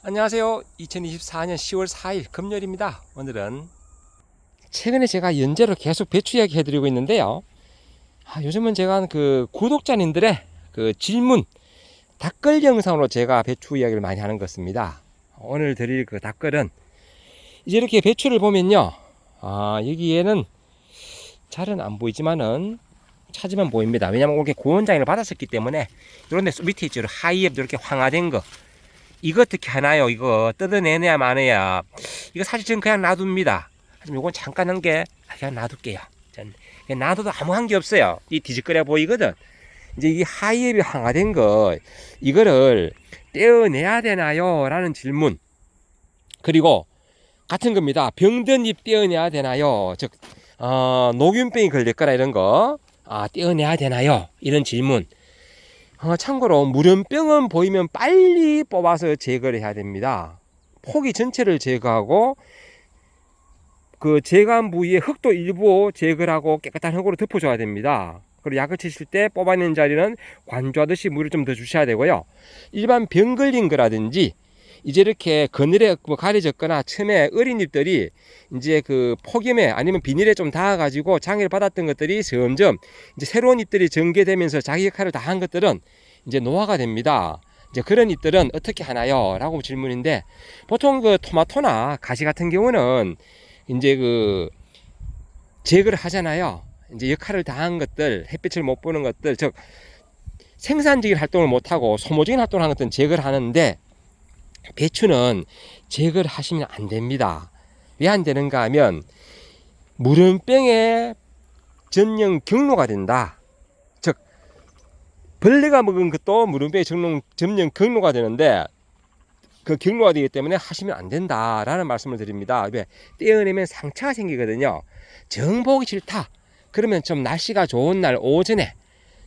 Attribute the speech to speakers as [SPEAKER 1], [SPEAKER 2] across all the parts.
[SPEAKER 1] 안녕하세요. 2024년 10월 4일 금요일입니다. 오늘은 최근에 제가 연재로 계속 배추 이야기 해드리고 있는데요. 아, 요즘은 제가 그 구독자님들의 그 질문 댓글 영상으로 제가 배추 이야기를 많이 하는 것 같습니다. 오늘 드릴 그 댓글은 이제 이렇게 배추를 보면요. 아, 여기에는 잘은 안 보이지만은 찾으면 보입니다. 왜냐면 이렇게 고원장을 받았었기 때문에 이런 데 밑에 있죠. 하이앱 이렇게 황화된 거. 이거 어떻게 하나요? 이거 뜯어내내야 마느야. 이거 사실 저는 그냥 놔둡니다. 하지만 요건 잠깐 한 게 그냥 놔둘게요. 전 그냥 놔둬도 아무 한 게 없어요. 이 뒤집거려 보이거든. 이제 이 하이앱이 황화된 거 이거를 떼어내야 되나요? 라는 질문. 그리고 같은 겁니다. 병든 잎 떼어내야 되나요? 즉 어, 녹균병이 걸릴 거라 이런 거 아, 떼어내야 되나요? 이런 질문. 어, 참고로 물연병은 보이면 빨리 뽑아서 제거를 해야 됩니다. 포기 전체를 제거하고 그 제거한 부위에 흙도 일부 제거를 하고 깨끗한 흙으로 덮어줘야 됩니다. 그리고 약을 치실 때 뽑아내는 자리는 관조하듯이 물을 좀 더 주셔야 되고요. 일반 병 걸린 거라든지 이제 이렇게 그늘에 뭐 가려졌거나 처음에 어린 잎들이 이제 그 폭염에 아니면 비닐에 좀 닿아가지고 장애를 받았던 것들이 점점 이제 새로운 잎들이 전개되면서 자기 역할을 다 한 것들은 이제 노화가 됩니다. 이제 그런 잎들은 어떻게 하나요? 라고 질문인데 보통 그 토마토나 가시 같은 경우는 이제 그 제거를 하잖아요. 이제 역할을 다 한 것들, 햇빛을 못 보는 것들, 즉 생산적인 활동을 못 하고 소모적인 활동을 하는 것들은 제거를 하는데 배추는 제거를 하시면 안 됩니다. 왜 안 되는가 하면 물은병의 전염 경로가 된다. 즉 벌레가 먹은 것도 물은병의 전염, 전염 경로가 되는데 그 경로가 되기 때문에 하시면 안 된다라는 말씀을 드립니다. 왜 떼어내면 상처가 생기거든요. 정 보기 싫다. 그러면 좀 날씨가 좋은 날 오전에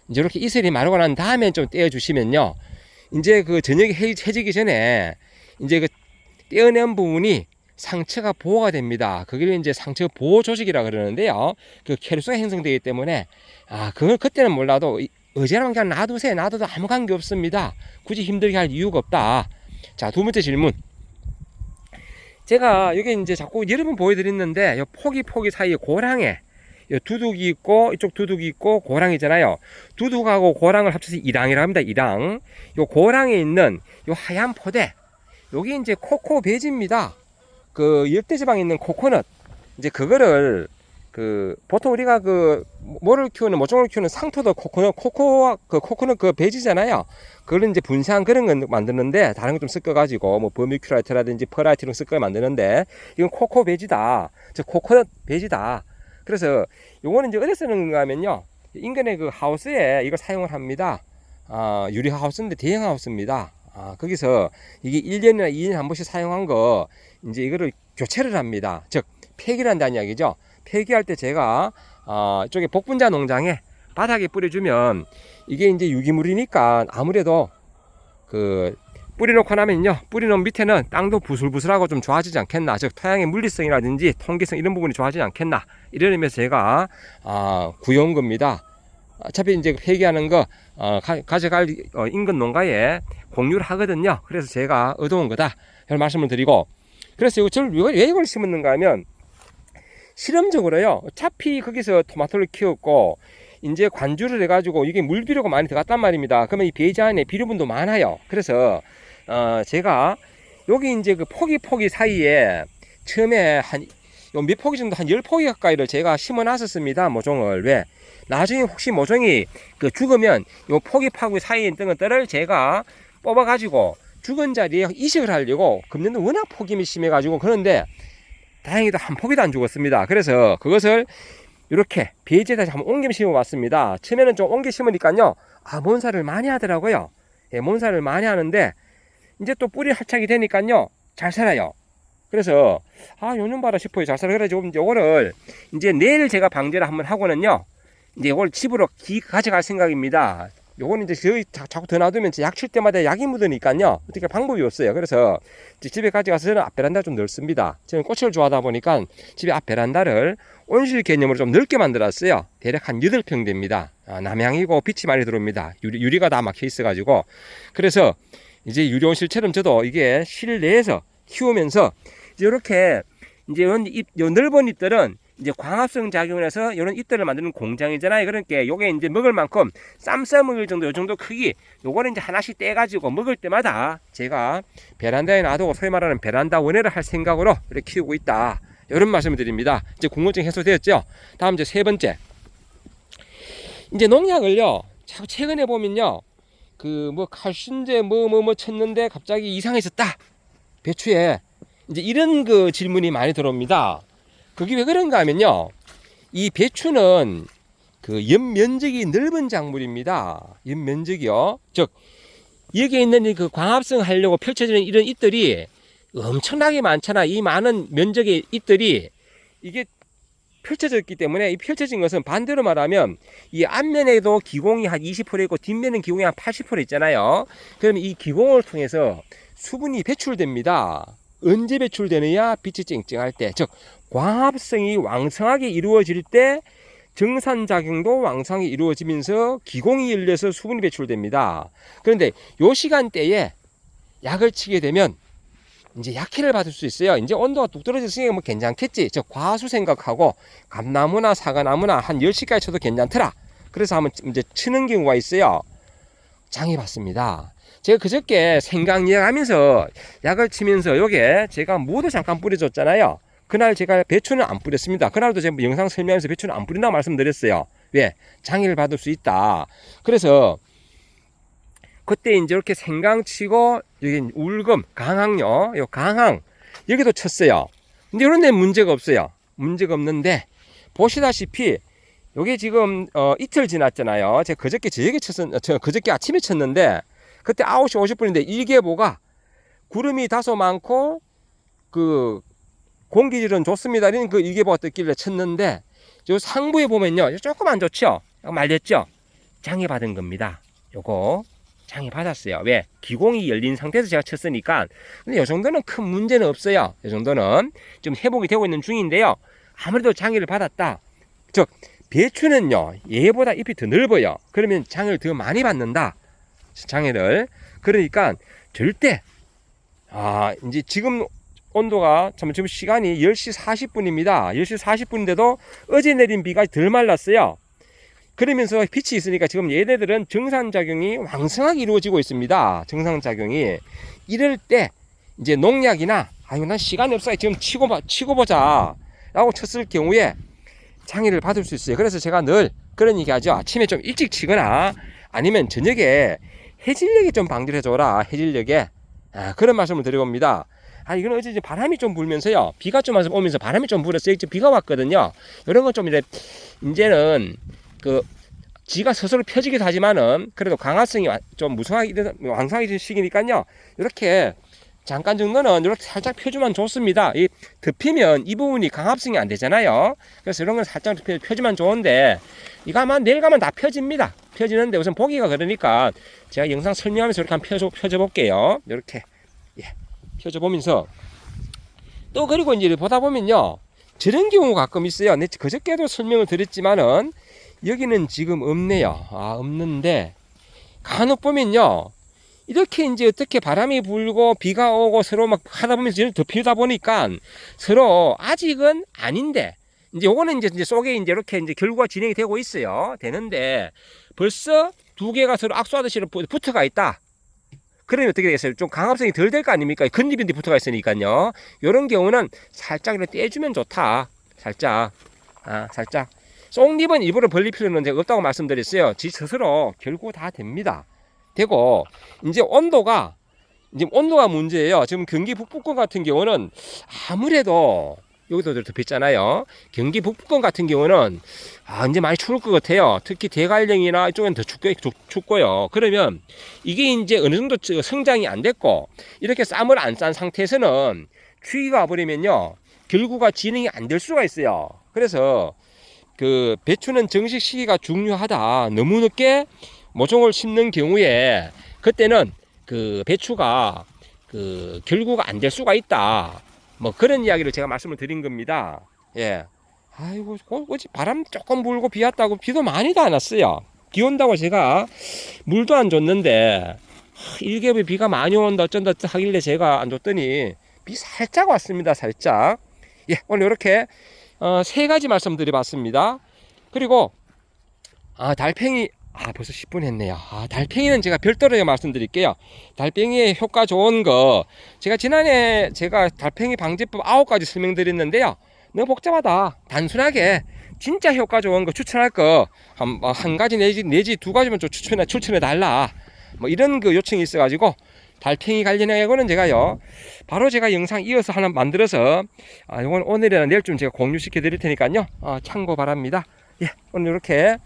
[SPEAKER 1] 이렇게 이슬이 마르고 난 다음에 좀 떼어 주시면요. 이제 그 저녁이 해- 해지기 전에 이제 그 떼어낸 부분이 상처가 보호가 됩니다. 그걸 이제 상처 보호 조직이라 그러는데요. 그 혈소가 형성되기 때문에 아 그걸 그때는 몰라도 이- 어지간하면 그냥 놔두세요. 놔둬도 아무 관계 없습니다. 굳이 힘들게 할 이유가 없다. 자 두 번째 질문. 제가 여기 이제 자꾸 여러 번 보여드렸는데 요 포기 포기 사이에 고랑에 요 두둑이 있고 이쪽 두둑이 있고 고랑이잖아요. 두둑하고 고랑을 합쳐서 이랑이라고 합니다. 이랑. 요 고랑에 있는 요 하얀 포대 요게 이제 코코 베지입니다. 그 열대 지방에 있는 코코넛 이제 그거를 그 보통 우리가 그 뭐를 키우는 모종을 키우는 상토도 코코넛 코코 그 코코넛 그 베지잖아요. 그걸 이제 분사한 그런 거 만드는데 다른 거 좀 섞어 가지고 뭐 버미큐라이트라든지 퍼라이트 이런 거 섞어 만드는데 이건 코코 베지다. 즉 코코넛 베지다. 그래서 요거는 이제 어디서 쓰는 건가 하면요. 인근의 그 하우스에 이걸 사용을 합니다. 아, 유리 하우스인데 대형 하우스입니다. 아, 거기서 이게 1년이나 2년에 한 번씩 사용한 거 이제 이거를 교체를 합니다. 즉 폐기를 한다는 이야기죠. 폐기할 때 제가 어, 이쪽에 복분자 농장에 바닥에 뿌려주면 이게 이제 유기물이니까 아무래도 그 뿌려놓고 나면요. 뿌려놓은 밑에는 땅도 부슬부슬하고 좀 좋아지지 않겠나. 즉 토양의 물리성이라든지 통기성 이런 부분이 좋아지지 않겠나. 이런 의미에서 제가 아, 구해온 겁니다. 어차피 이제 폐기하는 거 어, 가, 져갈 어, 인근 농가에 공유를 하거든요. 그래서 제가 얻어온 거다. 이런 말씀을 드리고. 그래서 저를 왜, 왜 이걸 심었는가 하면 실험적으로요. 어차피 거기서 토마토를 키웠고 이제 관주를 해가지고 이게 물 비료가 많이 들어갔단 말입니다. 그러면 이 배지 안에 비료분도 많아요. 그래서 어 제가 여기 이제 그 포기 포기 사이에 처음에 한 몇 포기 정도 한 열 포기 가까이를 제가 심어 놨었습니다. 모종을 왜 나중에 혹시 모종이 그 죽으면 요 포기 파구 사이에 있던 것들을 제가 뽑아 가지고 죽은 자리에 이식을 하려고 금년도 워낙 폭염이 심해 가지고 그런데 다행히도 한 포기도 안 죽었습니다. 그래서 그것을 이렇게 배지에다 한번 옮겨 심어 봤습니다. 처음에는 좀 옮겨 심으니까요. 아, 뭔사를 많이 하더라고요. 예, 뭔사를 많이 하는데 이제 또 뿌리 활착이 되니까요. 잘 살아요. 그래서 아, 요년 봐라 싶어요. 잘 살아. 그래가지고 요거를 이제 내일 제가 방제를 한번 하고는요. 이제 이걸 집으로 기 가져갈 생각입니다. 요거는 이제 저희 자- 자꾸 더 놔두면 약 칠 때마다 약이 묻으니까요. 어떻게 방법이 없어요. 그래서 집에 가져가서 저는 앞 베란다 좀 넓습니다. 저는 꽃을 좋아하다 보니까 집에 앞 베란다를 온실 개념으로 좀 넓게 만들었어요. 대략 한 8평 됩니다. 아, 남향이고 빛이 많이 들어옵니다. 유리, 유리가 다 막혀 있어가지고. 그래서 이제 유리온실처럼 저도 이게 실내에서 키우면서 이제 이렇게 이제 이런 잎, 요 넓은 잎들은 이제 광합성 작용을 해서 이런 잎들을 만드는 공장이잖아요. 그러니까 요게 이제 먹을 만큼 쌈 싸먹을 정도 요 정도 크기 요거는 이제 하나씩 떼가지고 먹을 때마다 제가 베란다에 놔두고 소위 말하는 베란다 원해를 할 생각으로 이렇게 키우고 있다. 이런 말씀을 드립니다. 이제 궁금증 해소되었죠? 다음 이제 세 번째. 이제 농약을요, 자꾸 최근에 보면요, 그 뭐 칼슘제 뭐 뭐 뭐 쳤는데 갑자기 이상해졌다. 배추에. 이제 이런 그 질문이 많이 들어옵니다. 그게 왜 그런가 하면요. 이 배추는 그 연면적이 넓은 작물입니다. 연면적이요. 즉, 여기에 있는 이그 광합성 하려고 펼쳐지는 이런 잎들이 엄청나게 많잖아. 이 많은 면적의 잎들이 이게 펼쳐졌기 때문에 이 펼쳐진 것은 반대로 말하면 이 앞면에도 기공이 한 20% 있고 뒷면은 기공이 한 80% 있잖아요. 그러면 이 기공을 통해서 수분이 배출됩니다. 언제 배출되느냐? 빛이 쨍쨍할 때. 즉, 광합성이 왕성하게 이루어질 때 정산작용도 왕성하게 이루어지면서 기공이 열려서 수분이 배출됩니다. 그런데 요 시간대에 약을 치게 되면 이제 약해를 받을 수 있어요. 이제 온도가 뚝 떨어졌으니까 뭐 괜찮겠지. 저 과수 생각하고 감나무나 사과나무나 한 10시까지 쳐도 괜찮더라. 그래서 한번 이제 치는 경우가 있어요. 장이 받습니다. 제가 그저께 생강 이야기하면서 약을 치면서 요게 제가 무도 잠깐 뿌려줬잖아요. 그날 제가 배추는 안 뿌렸습니다. 그날도 제가 영상 설명하면서 배추는 안 뿌린다고 말씀드렸어요. 왜? 장애를 받을 수 있다. 그래서 그때 이제 이렇게 생강 치고 여기 울금, 강항요, 요 강항 여기도 쳤어요. 근데 이런 데 문제가 없어요. 문제가 없는데 보시다시피 요게 지금 어, 이틀 지났잖아요. 제가 그저께 저녁에 쳤었, 저 그저께 아침에 쳤는데 그때 9시 50분인데 일개보가 구름이 다소 많고 그 공기질은 좋습니다. 이런 그 일개보가 떴길래 쳤는데 요 상부에 보면요. 조금 안 좋죠? 말렸죠? 장애 받은 겁니다. 요거 장애 받았어요. 왜? 기공이 열린 상태에서 제가 쳤으니까. 근데 이 정도는 큰 문제는 없어요. 이 정도는 좀 회복이 되고 있는 중인데요. 아무래도 장애를 받았다. 즉 배추는요 얘보다 잎이 더 넓어요. 그러면 장애를 더 많이 받는다. 장애를. 그러니까 절대 아 이제 지금 온도가 참 지금 시간이 10시 40분입니다. 10시 40분인데도 어제 내린 비가 덜 말랐어요. 그러면서 빛이 있으니까 지금 얘네들은 정상작용이 왕성하게 이루어지고 있습니다. 정상작용이. 이럴 때 이제 농약이나 아유 난 시간이 없어 지금 치고 봐 치고 보자 라고 쳤을 경우에 장애를 받을 수 있어요. 그래서 제가 늘 그런 얘기 하죠. 아침에 좀 일찍 치거나 아니면 저녁에 해질녘에 좀 방지를 해줘라. 해질녘에. 아, 그런 말씀을 드려봅니다. 아, 이건 어제 바람이 좀 불면서요. 비가 좀 오면서 바람이 좀 불었어요. 이제 비가 왔거든요. 이런 건 좀 이제, 이제는 그, 지가 스스로 펴지기도 하지만은 그래도 강화성이 와- 좀 무성하게, 왕성하게 시기니까요. 이렇게 잠깐 정도는 이렇게 살짝 펴주면 좋습니다. 이 덮이면 이 부분이 강합성이 안 되잖아요. 그래서 이런 건 살짝 펴- 펴주면 좋은데 이거 아마 내일 가면 다 펴집니다. 펴지는데 우선 보기가 그러니까 제가 영상 설명하면서 이렇게 한번 펴줘, 펴줘 볼게요. 이렇게 예, 펴줘 보면서 또 그리고 이제 보다 보면요 저런 경우 가끔 있어요. 내 그저께도 설명을 드렸지만은 여기는 지금 없네요. 아 없는데 간혹 보면요 이렇게 이제 어떻게 바람이 불고 비가 오고 서로 막 하다 보면서 이렇게 덮이다 보니까 서로 아직은 아닌데 이제 요거는 이제, 이제 속에 이제 이렇게 이제 결과가 진행이 되고 있어요. 되는데 벌써 두 개가 서로 악수하듯이 붙어가 있다. 그러면 어떻게 되겠어요? 좀 강합성이 덜 될 거 아닙니까? 근잎인데 붙어가 있으니까요. 이런 경우는 살짝 이렇게 떼주면 좋다. 살짝. 아, 살짝. 쏙잎은 일부러 벌릴 필요는 없다고 말씀드렸어요. 지 스스로 결국 다 됩니다. 되고, 이제 온도가, 이제 온도가 문제예요. 지금 경기 북부권 같은 경우는 아무래도 여기도 덮였잖아요. 경기 북부권 같은 경우는 아, 이제 많이 추울 것 같아요. 특히 대관령이나 이쪽은 더 춥고, 춥고요. 그러면 이게 이제 어느 정도 저- 성장이 안 됐고 이렇게 쌈을 안 싼 상태에서는 추위가 와버리면요. 결구가 진행이 안 될 수가 있어요. 그래서 그 배추는 정식 시기가 중요하다. 너무 늦게 모종을 심는 경우에 그때는 그 배추가 그 결구가 안될 수가 있다. 뭐 그런 이야기를 제가 말씀을 드린 겁니다. 예. 아이고, 어, 어제 바람 조금 불고 비 왔다고 비도 많이도 안 왔어요. 비 온다고 제가 물도 안 줬는데 일개월 비가 많이 온다 어쩐다 하길래 제가 안 줬더니 비 살짝 왔습니다 살짝 예 오늘 이렇게 어, 세 가지 말씀드려봤습니다. 그리고 아 달팽이 아 벌써 10분 했네요. 아 달팽이는 제가 별도로 말씀드릴게요. 달팽이의 효과 좋은 거 제가 지난해 제가 달팽이 방지법 9가지 설명드렸는데요. 너무 복잡하다. 단순하게 진짜 효과 좋은 거 추천할 거한 한 가지 내지 내지 두 가지만 좀 추천해 추천해 달라. 뭐 이런 그 요청이 있어가지고 달팽이 관련해고는 제가요 바로 제가 영상 이어서 하나 만들어서 아 이건 오늘이나 내일쯤 제가 공유시켜 드릴 테니까요. 어, 참고 바랍니다. 예 오늘 이렇게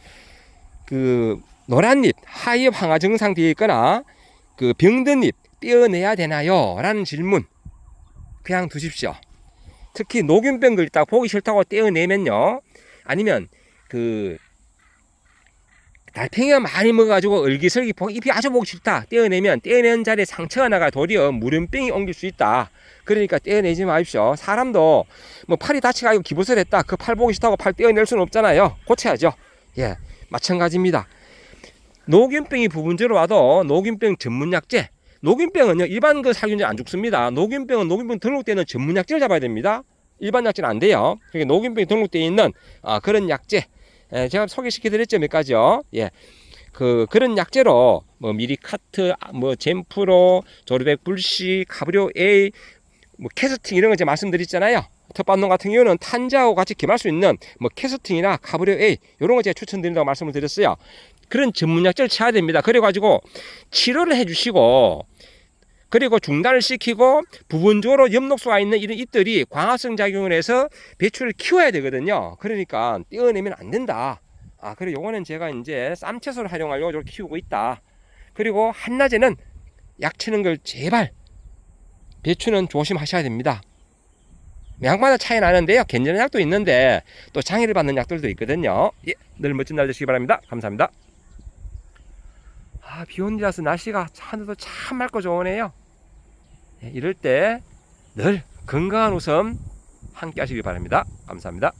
[SPEAKER 1] 그 노란잎 하엽 항화 증상 뒤에 있거나 그 병든 잎 떼어내야 되나요? 라는 질문 그냥 두십시오. 특히 녹균병 걸딱 보기 싫다고 떼어내면요. 아니면 그 달팽이가 많이 먹어가지고 얼기설기 보- 잎이 아주 보기 싫다. 떼어내면 떼어낸 자리에 상처가 나가 도리어 물음병이 옮길 수 있다. 그러니까 떼어내지 마십시오. 사람도 뭐 팔이 다치가지고 기부설 했다. 그 팔 보기 싫다고 팔 떼어낼 수는 없잖아요. 고쳐야죠. 예 마찬가지입니다. 녹균병이 부분적으로 와도 녹균병 전문약제. 녹균병은요 일반 그 살균제 안 죽습니다. 녹균병은 녹균병 등록되는 전문약제를 잡아야 됩니다. 일반 약제는 안 돼요. 그러니까 녹균병이 등록되어 있는 아, 그런 약제 예, 제가 소개시켜 드렸죠 몇 가지요. 예. 그 그런 약제로 뭐 미리카트 아, 뭐 젠프로 조르백 불시 카브리오 A 뭐 캐스팅 이런 거 제가 말씀드렸잖아요. 텃밭농 같은 경우는 탄자하고 같이 겸할 수 있는 뭐 캐스팅이나 카브리오 A 이런 거 제가 추천드린다고 말씀을 드렸어요. 그런 전문 약제를 쳐야 됩니다. 그래 가지고 치료를 해 주시고 그리고 중단을 시키고 부분적으로 엽록소가 있는 이런 잎들이 광합성 작용을 해서 배추를 키워야 되거든요. 그러니까 떼어내면 안 된다. 아, 그리고 요거는 제가 이제 쌈채소를 활용하려고 저를 키우고 있다. 그리고 한낮에는 약 치는 걸 제발 배추는 조심하셔야 됩니다. 약마다 차이 나는데요. 괜찮은 약도 있는데 또 장애를 받는 약들도 있거든요. 예, 늘 멋진 날 되시기 바랍니다. 감사합니다. 아, 비 데라서 날씨가 하늘도 참 맑고 좋으네요. 예, 이럴 때 늘 건강한 웃음 함께 하시기 바랍니다. 감사합니다.